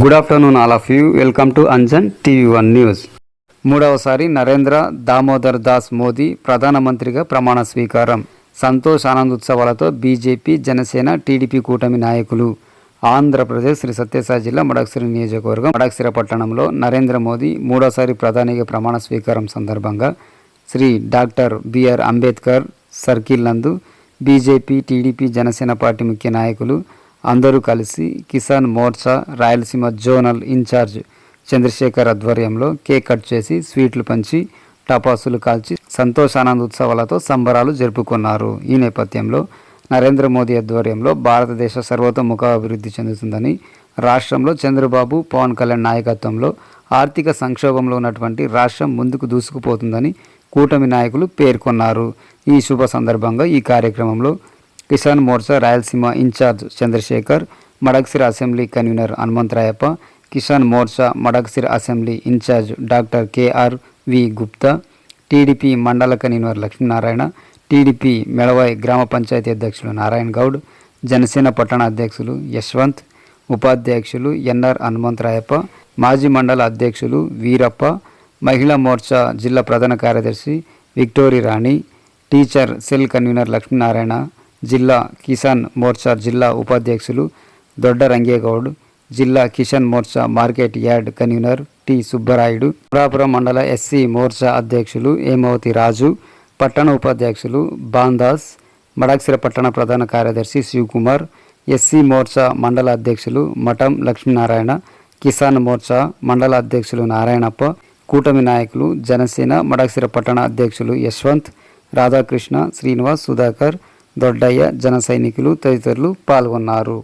Good afternoon all of you welcome to Anjan TV one news మూడవసారి నరేంద్ర దామోదర్ దాస్ మోదీ ప్రధానమంత్రిగా ప్రమాణ స్వీకారం. సంతోష్ ఆనందోత్సవాలతో బీజేపీ జనసేన టీడీపీ కూటమి నాయకులు ఆంధ్రప్రదేశ్ శ్రీ సత్యసాయి జిల్లా మడక్సిరి నియోజకవర్గం మడక్సిర పట్టణంలో నరేంద్ర మోదీ మూడోసారి ప్రధానిగా ప్రమాణ స్వీకారం సందర్భంగా Shri doctor B R Ambedkar circle నందు బీజేపీ టీడీపీ జనసేన పార్టీ ముఖ్య నాయకులు అందరూ కలిసి కిసాన్ మోర్చా రాయలసీమ జోనల్ ఇన్ఛార్జ్ చంద్రశేఖర్ ఆధ్వర్యంలో కేక్ కట్ చేసి స్వీట్లు పంచి టపాసులు కాల్చి సంతోషానంద ఉత్సవాలతో సంబరాలు జరుపుకున్నారు. ఈ నేపథ్యంలో నరేంద్ర మోదీ ఆధ్వర్యంలో భారతదేశ సర్వతోముఖ అభివృద్ధి చెందుతుందని రాష్ట్రంలో చంద్రబాబు పవన్ కళ్యాణ్ నాయకత్వంలో ఆర్థిక సంక్షోభంలో ఉన్నటువంటి రాష్ట్రం ముందుకు దూసుకుపోతుందని కూటమి నాయకులు పేర్కొన్నారు. ఈ శుభ సందర్భంగా ఈ కార్యక్రమంలో Kisan Morcha Rayalaseema incharge Chandrashekar Madakasira assembly convener Hanumantharayappa Kisan Morcha Madakasira assembly incharge doctor K R V Gupta TDP mandal convener Lakshminarayana TDP Melavai గ్రామ పంచాయతీ అధ్యక్షులు నారాయణ గౌడ్ జనసేన పట్టణ అధ్యక్షులు యశ్వంత్ ఉపాధ్యక్షులు ఎన్ఆర్ హనుమంతరాయప్ప మాజీ మండల అధ్యక్షులు వీరప్ప మహిళా మోర్చా జిల్లా ప్రధాన కార్యదర్శి Victory Rani teacher cell convener Lakshminarayana జిల్లా కిసాన్ మోర్చా జిల్లా ఉపాధ్యక్షులు దొడ్డ రంగేగౌడ్ జిల్లా Kisan Morcha market yard convener T Subbarayudu Purapuram మండల ఎస్సీ మోర్చా అధ్యక్షులు హేమవతి రాజు పట్టణ ఉపాధ్యక్షులు బాందాస్ మడాక్సిర పట్టణ ప్రధాన కార్యదర్శి శివకుమార్ ఎస్సీ మోర్చా మండల అధ్యక్షులు మఠం లక్ష్మీనారాయణ కిసాన్ మోర్చా మండల అధ్యక్షులు నారాయణప్ప కూటమి నాయకులు జనసేన మడాక్సిర పట్టణ అధ్యక్షులు యశ్వంత్ రాధాకృష్ణ శ్రీనివాస్ సుధాకర్ దొడ్డయ్య జన సైనికులు తదితరులు పాల్గొన్నారు.